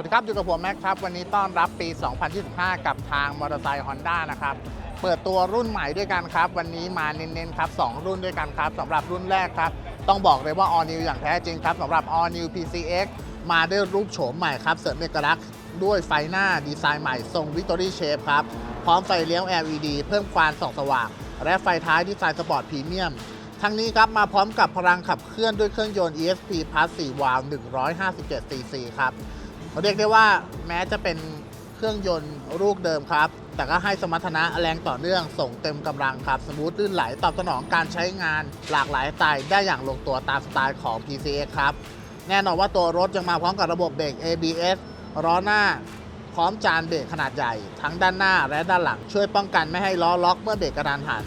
วัสดีครับ อยู่กับผมแม็กครับ วันนี้ต้อนรับปี 2025 กับทางมอเตอร์ไซค์ฮอนด้านะครับ เปิดตัวรุ่นใหม่ด้วยกันครับ วันนี้มาเน้นๆครับ 2 รุ่นด้วยกันครับสำหรับรุ่นแรกครับ ต้องบอกเลยว่า All New อย่างแท้จริงครับสำหรับ All New PCX มาด้วยรูปโฉมใหม่ครับ เสริมเอกลักษณ์ด้วยไฟหน้าดีไซน์ใหม่ ทรง Victory Shape ครับ พร้อมไฟเลี้ยว LED เพิ่มความส่องสว่าง และไฟท้ายดีไซน์สปอร์ตพรีเมียมทั้งนี้ครับมาพร้อมกับพลังขับเคลื่อนด้วยเครื่องยนต์ ESP Plus 4 วาล์ว157 cc ครับ เรียกได้ว่าแม้จะเป็นเครื่องยนต์ลูกเดิมครับ แต่ก็ให้สมรรถนะแรงต่อเนื่องส่งเต็มกำลังครับ สมูทลื่นไหลตอบสนองการใช้งานหลากหลายสไตล์ได้อย่างลงตัวตามสไตล์ของ PCX ครับ แน่นอนว่าตัวรถยังมาพร้อมกับระบบเบรก ABS ล้อหน้าพร้อมจานเบรกขนาดใหญ่ ทั้งด้านหน้าและด้านหลังช่วยป้องกันไม่ให้ล้อล็อกเมื่อเบรกกระดานหัน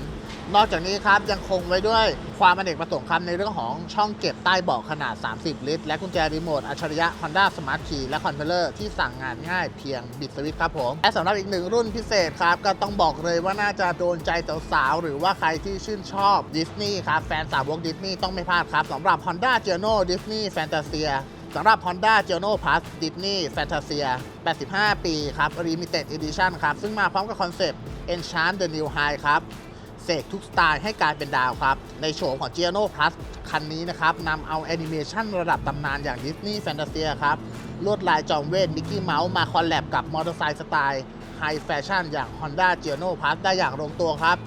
นอกจากนี้ครับยังคงไว้ด้วยความอเนกประสงค์ครับในเรื่องของช่องเก็บใต้เบาะขนาด 30 ลิตร และกุญแจรีโมทอัจฉริยะ Honda Smart Key และคอนโทรลเลอร์ที่สั่งงานง่ายเพียงบิดสวิตช์ครับผม และสำหรับอีกหนึ่งรุ่นพิเศษครับก็ต้องบอกเลยว่าน่าจะโดนใจสาวๆหรือว่าใครที่ชื่นชอบดิสนีย์ครับแฟนสาวกดิสนีย์ต้องไม่พลาดครับสำหรับ Honda g e n o Disney Fantasia สำหรับ Honda g e n o Plus Disney Fantasia 85 ปีครับ Limited Edition ครับ ซึ่งมาพร้อมกับคอนเซปต์ Enchant the New High ครับ เสกทุกสไตล์ให้กลายเป็นดาวครับ ในโฉมของ g i a n o Plus คันนี้นะครับนำเอาแอนิเมชันระดับตำนานอย่างดิสนีย์แฟนตาซีครับ ลวดลายจอมเวทมิกกี้เมาส์มาคอลแลบกับมอเตอร์ไซค์สไตล์ไฮแฟชั่นอย่าง Honda g i a n o Plus ได้อย่างลงตัวครับ